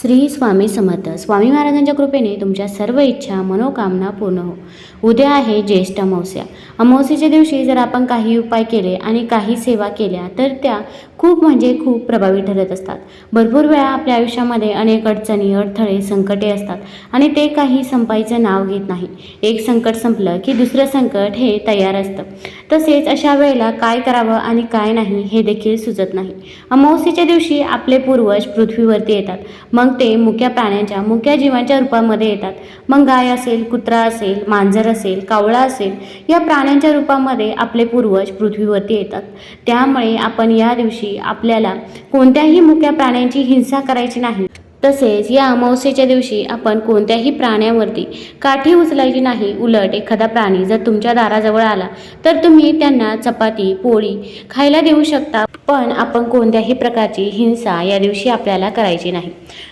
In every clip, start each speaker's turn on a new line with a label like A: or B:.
A: श्री स्वामी समर्थ. स्वामी महाराजांच्या कृपेने तुमच्या सर्व इच्छा मनोकामना पूर्ण हो. उद्या आहे ज्येष्ठ अमावस्या. अमावस्येच्या दिवशी जर आपण काही उपाय केले आणि काही सेवा केल्या तर त्या खूप म्हणजे खूप प्रभावी ठरत असतात. भरपूर वेळा आपल्या आयुष्यामध्ये अनेक अडचणी अडथळे संकटे असतात आणि ते काही संपायचं नाव घेत नाही. एक संकट संपलं की दुसरं संकट हे तयार असतं. तसेच अशा वेळेला काय करावं आणि काय नाही हे देखील सुचत नाही. अमावस्येच्या दिवशी आपले पूर्वज पृथ्वीवरती येतात. मग ते मुक्या प्राण्यांच्या मुक्या जीवांच्या रूपामध्ये येतात. मग गाय असेल कुत्रा असेल मांजर असेल कावळा असेल या प्राण्यांच्या रूपामध्ये आपले पूर्वज पृथ्वीवरती येतात. त्यामुळे आपण या दिवशी आपल्याला. कोणत्याही मुक्या प्राण्यांची हिंसा करायची नाही. तसेच या अमावस्येच्या दिवशी आपण कोणत्याही प्राण्यावरती काठी उचलायची नाही. उलट एखादा प्राणी जर तुमच्या दाराजवळ आला तर तुम्ही त्यांना चपाती पोळी खायला देऊ शकता. पण आपण कोणत्याही प्रकारची हिंसा या दिवशी आपल्याला करायची नाही.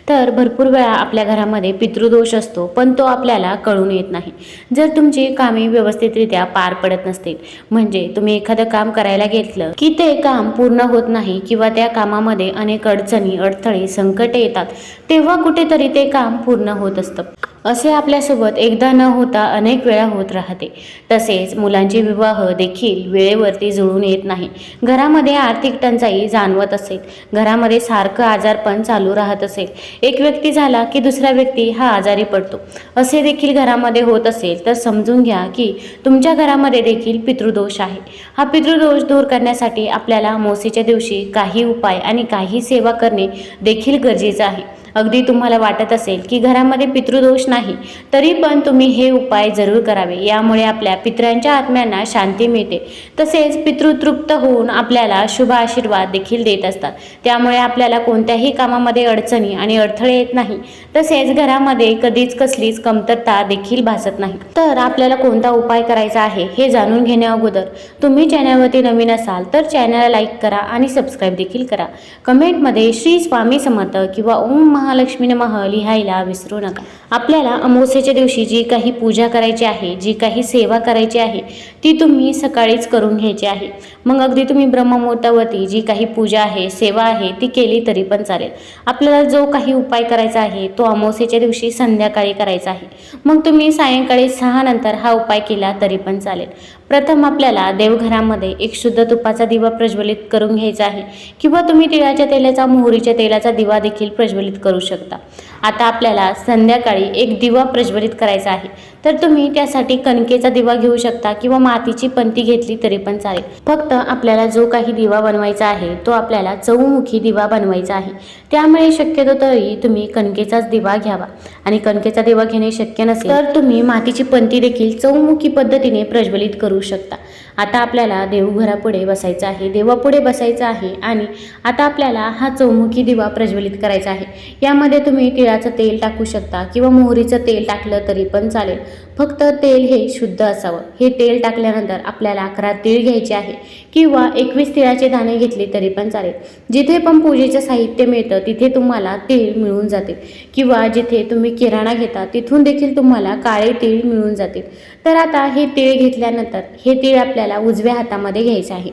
A: तर भरपूर वेळा आपल्या घरामध्ये पितृदोष असतो पण तो आपल्याला कळून येत नाही. जर तुमची कामे व्यवस्थितरित्या पार पडत नसतील म्हणजे तुम्ही एखादं काम करायला घेतलं की ते काम पूर्ण होत नाही किंवा त्या कामामध्ये अनेक अडचणी अडथळे संकटे येतात तेव्हा कुठेतरी ते काम पूर्ण होत असतं. असे आपल्यासोबत एकदा न होता अनेक वेळा होत राहते. तसेच मुलांचे विवाह देखील वेळेवरती जुळून येत नाही. घरामध्ये आर्थिक टंचाई जाणवत असेल. घरामध्ये सारखं आजारपण चालू राहत असेल. एक व्यक्ती झाला की दुसरा व्यक्ती हा आजारी पडतो. असे देखील घरामध्ये होत असेल तर समजून घ्या की तुमच्या घरामध्ये देखील पितृदोष आहे. हा पितृदोष दूर करण्यासाठी आपल्याला मोसेच्या दिवशी काही उपाय आणि काही सेवा करणे देखील गरजेचं आहे. अगदी तुम्हाला वाटत असेल की घरामध्ये पितृदोष नाही तरी पण तुम्ही हे उपाय जरूर करावे. यामुळे आपल्या पितरांच्या आत्म्यांना शांती मिळते. तसेच पितृतृप्त होऊन आपल्याला शुभ आशीर्वाद देखील देत असतात. त्यामुळे आपल्याला कोणत्याही कामामध्ये अडचणी आणि अडथळे येत नाही. तसेच घरामध्ये कधीच कसलीच कमतरता देखील भासत नाही. तर आपल्याला कोणता उपाय करायचा आहे हे जाणून घेण्या अगोदर तुम्ही चॅनलवरती नवीन असाल तर चॅनलला लाईक करा आणि सबस्क्राईब देखील करा. कमेंटमध्ये श्री स्वामी समर्थ किंवा ओम महालक्ष्मी नमः लिहायला विसरू नका. आपल्याला अमावस्येच्या दिवशी जी काही पूजा करायची आहे जी काही सेवा करायची आहे ती तुम्ही सकाळीच करून घ्यायची आहे. मग अगदी तुम्ही ब्रह्ममुहूर्तावरती जी काही पूजा आहे सेवा आहे ती केली तरी पण चालेल. आपल्याला जो काही उपाय करायचा आहे तो अमावस्येच्या दिवशी संध्याकाळी करायचा आहे. मग तुम्ही सायंकाळी सहा नंतर हा उपाय केला तरी पण चालेल. प्रथम आपल्याला देवघरामध्ये एक शुद्ध तुपाचा दिवा प्रज्वलित करून घ्यायचा आहे किंवा तुम्ही तिळाच्या तेलाचा मोहरीच्या तेलाचा दिवा देखील प्रज्वलित करू शकता. आता आपल्याला संध्याकाळी एक दिवा प्रज्वलित करायचा आहे. तर तुम्ही त्यासाठी कणकेचा दिवा घेऊ शकता किंवा मातीची पंती घेतली तरी पण चालेल. फक्त आपल्याला जो काही दिवा बनवायचा आहे तो आपल्याला चौमुखी दिवा बनवायचा आहे. त्यामुळे शक्यतो तरी तुम्ही कणकेचाच दिवा घ्यावा. आणि कणकेचा दिवा घेणे शक्य नसेल तर तुम्ही मातीची पंती देखील चौमुखी पद्धतीने प्रज्वलित करू शकता. आता आपल्याला देवघरापुढे बसायचं आहे देवापुढे बसायचं आहे आणि आता आपल्याला हा चौमुखी दिवा प्रज्वलित करायचा आहे. यामध्ये तुम्ही तिळाचं तेल टाकू शकता किंवा मोहरीचं तेल टाकलं तरी पण चालेल. फक्त तेल हे शुद्ध असावं. हे तेल टाकल्यानंतर आपल्याला अकरा तीळ घ्यायचे आहे किंवा एकवीस तिळाचे दाणे घेतले तरी पण चालेल. जिथे पण पूजेचं साहित्य मिळतं तिथे तुम्हाला तीळ मिळून जातील किंवा जिथे तुम्ही किराणा घेता तिथून देखील तुम्हाला काळे तीळ मिळून जातील तर आता हे तीळ घेतल्यानंतर हे तीळ आपल्याला उजव्या हातामध्ये घ्यायचं आहे.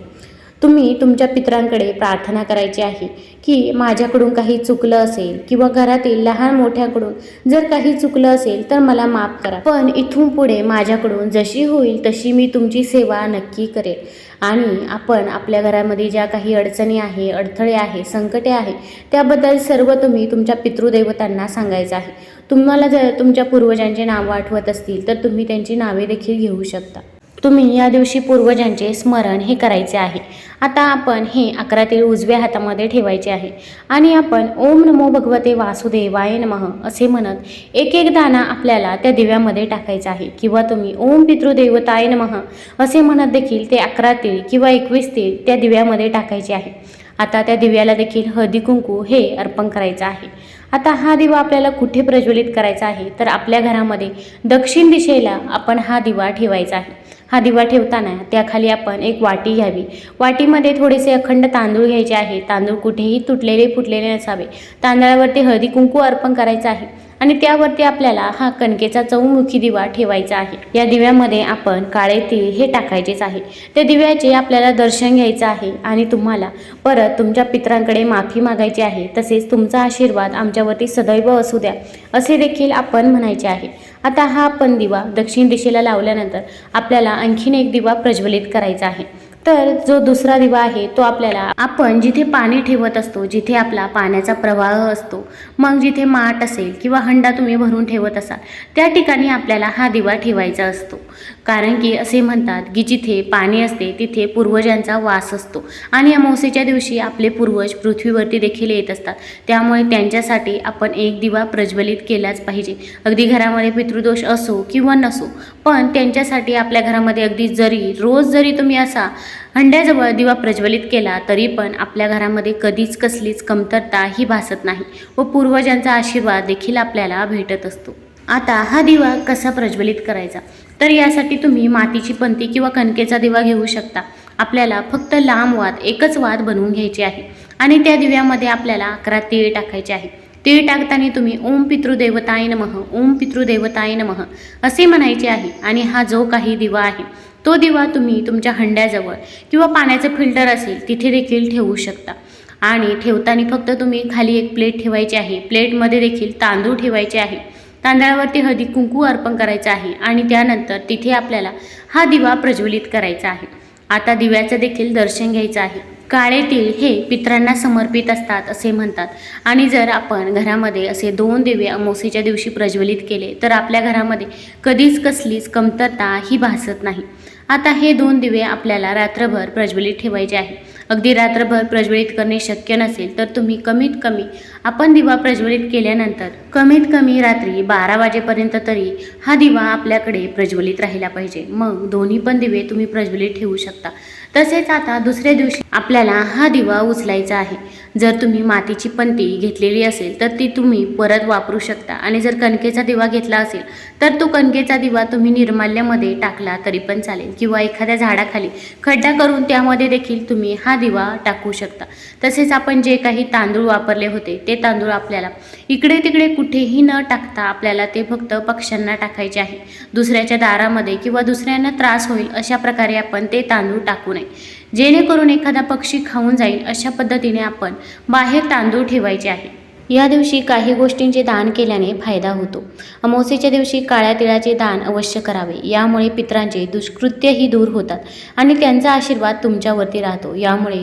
A: तुम्ही तुमच्या पित्रांकडे प्रार्थना करायची आहे की माझ्याकडून काही चुकलं असेल किंवा घरातील लहान मोठ्याकडून जर काही चुकलं असेल तर मला माफ करा. पण इथून पुढे माझ्याकडून जशी होईल तशी मी तुमची सेवा नक्की करेल. आणि आपण आपल्या घरामध्ये ज्या काही अडचणी आहे अडथळे आहे संकटे आहे त्याबद्दल सर्व तुम्ही तुमच्या पितृदेवतांना सांगायचं आहे. तुम्हाला जर तुमच्या पूर्वजांचे नावं आठवत असतील तर तुम्ही त्यांची नावे देखील घेऊ शकता. तुम्ही या दिवशी पूर्वजांचे स्मरण हे करायचे आहे. आता आपण हे अकरा तीळ उजव्या हातामध्ये ठेवायचे आहे. आणि आपण ओम नमो भगवते वासुदेवाय नमः असे म्हणत एक एक दाना आपल्याला त्या दिव्यामध्ये टाकायचा आहे. किंवा तुम्ही ओम पितृदेवताय नमः असे म्हणत देखील ते अकरा तीळ किंवा एकवीस तीळ त्या दिव्यामध्ये टाकायचे आहे. आता त्या दिव्याला देखील हळदी कुंकू हे अर्पण करायचं आहे. आता हा दिवा आपल्याला कुठे प्रज्वलित करायचा आहे? तर आपल्या घरामध्ये दक्षिण दिशेला आपण हा दिवा ठेवायचा आहे. हा दिवा ठेवताना त्याखाली आपण एक वाटी घ्यावी. वाटीमध्ये थोडेसे अखंड तांदूळ घ्यायचे आहे. तांदूळ कुठेही तुटलेले फुटलेले नसावे. तांदळावरती हळदी कुंकू अर्पण करायचं आहे आणि त्यावरती आपल्याला हा कणकेचा चौमुखी दिवा ठेवायचा आहे. या दिव्यामध्ये आपण काळे तीळ हे टाकायचेच आहे. त्या दिव्याचे आपल्याला दर्शन घ्यायचं आहे आणि तुम्हाला परत तुमच्या पित्रांकडे माफी मागायची आहे. तसेच तुमचा आशीर्वाद आमच्यावरती सदैव असू द्या. असे देखील आपण म्हणायचे आहे. आता हा आपण दिवा दक्षिण दिशेला लावल्यानंतर आपल्याला आणखीन एक दिवा प्रज्वलित करायचा आहे. तर जो दुसरा दिवा आहे तो आपल्याला आपण जिथे पाणी ठेवत असतो जिथे आपला पाण्याचा प्रवाह असतो मग जिथे माठ असेल किंवा हंडा तुम्ही भरून ठेवत असाल त्या ठिकाणी आपल्याला हा दिवा ठेवायचा असतो. कारण की असे म्हणतात की जिथे पाणी असते तिथे पूर्वजांचा वास असतो. आणि अमावस्येच्या दिवशी आपले पूर्वज पृथ्वीवरती देखील येत असतात. त्यामुळे त्यांच्यासाठी आपण एक दिवा प्रज्वलित केलाच पाहिजे. अगदी घरामध्ये पितृदोष असो किंवा नसो पण त्यांच्यासाठी आपल्या घरामध्ये अगदी जरी रोज जरी तुम्ही असा हंड्याजवळ दिवा प्रज्वलित केला तरी पण आपल्या घरामध्ये कधीच कसलीच कमतरता ही भासत नाही व पूर्वजांचा आशीर्वाद देखील आपल्याला भेटत असतो. आता हा दिवा कसा प्रज्वलित करायचा? तर यासाठी तुम्ही मातीची पंती किंवा कणकेचा दिवा घेऊ शकता. आपल्याला फक्त लांब वाद एकच वाद बनवून घ्यायची आहे. आणि त्या दिव्यामध्ये आपल्याला अकरा तीळ टाकायचे आहे. तीळ टाकताना तुम्ही ओम पितृदेवताय नमः ओम पितृदेवताय नमः असे म्हणायचे आहे. आणि हा जो काही दिवा आहे तो दिवा तुम्ही तुमच्या हंड्याजवळ किंवा पाण्याचं फिल्टर असेल तिथे देखील ठेवू शकता. आणि ठेवताना फक्त तुम्ही खाली एक प्लेट ठेवायची आहे. प्लेटमध्ये देखील तांदूळ ठेवायचे आहे. तांदळावरती हळदी कुंकू अर्पण करायचं आहे आणि त्यानंतर तिथे आपल्याला हा दिवा प्रज्वलित करायचा आहे. आता दिव्याचं देखील दर्शन घ्यायचं आहे. काळे तीळ हे पित्रांना समर्पित असतात असे म्हणतात. आणि जर आपण घरामध्ये असे दोन दिवे अमावस्येच्या दिवशी प्रज्वलित केले तर आपल्या घरामध्ये कधीच कसलीच कमतरता ही भासत नाही. आता हे दोन दिवे आपल्याला रात्रभर प्रज्वलित ठेवायचे आहे. अगदी रात्रभर प्रज्वलित करणे शक्य नसेल तर तुम्ही कमीत कमी आपण दिवा प्रज्वलित केल्यानंतर कमीत कमी रात्री बारा वाजेपर्यंत तरी हा दिवा आपल्याकडे प्रज्वलित राहिला पाहिजे. मग दोन्ही पण दिवे तुम्ही प्रज्वलित ठेवू शकता. तसेच आता दुसऱ्या दिवशी आपल्याला हा दिवा उचलायचा आहे. जर तुम्ही मातीची पंती घेतलेली असेल तर ती तुम्ही परत वापरू शकता. आणि जर कणकेचा दिवा घेतला असेल तर तो कणकेचा दिवा तुम्ही निर्माल्यामध्ये टाकला तरी पण चालेल. किंवा एखाद्या झाडाखाली खड्डा करून त्यामध्ये देखील तुम्ही हा दिवा टाकू शकता. तसेच आपण जे काही तांदूळ वापरले होते ते तांदूळ आपल्याला इकडे तिकडे कुठेही न टाकता आपल्याला ते फक्त पक्ष्यांना टाकायचे आहे. दुसऱ्याच्या दारामध्ये किंवा दुसऱ्यांना त्रास होईल अशा प्रकारे आपण ते तांदूळ टाकू नये. जेणेकरून एखादा पक्षी खाऊन जाईल अशा पद्धतीने आपण बाहेर तांदूळ ठेवायचे आहे. या दिवशी काही गोष्टींचे दान केल्याने फायदा होतो. अमावस्येच्या दिवशी काळ्या तिळाचे दान अवश्य करावे. यामुळे पित्रांचे दुष्कृत्यही दूर होतात आणि त्यांचा आशीर्वाद तुमच्यावरती राहतो. यामुळे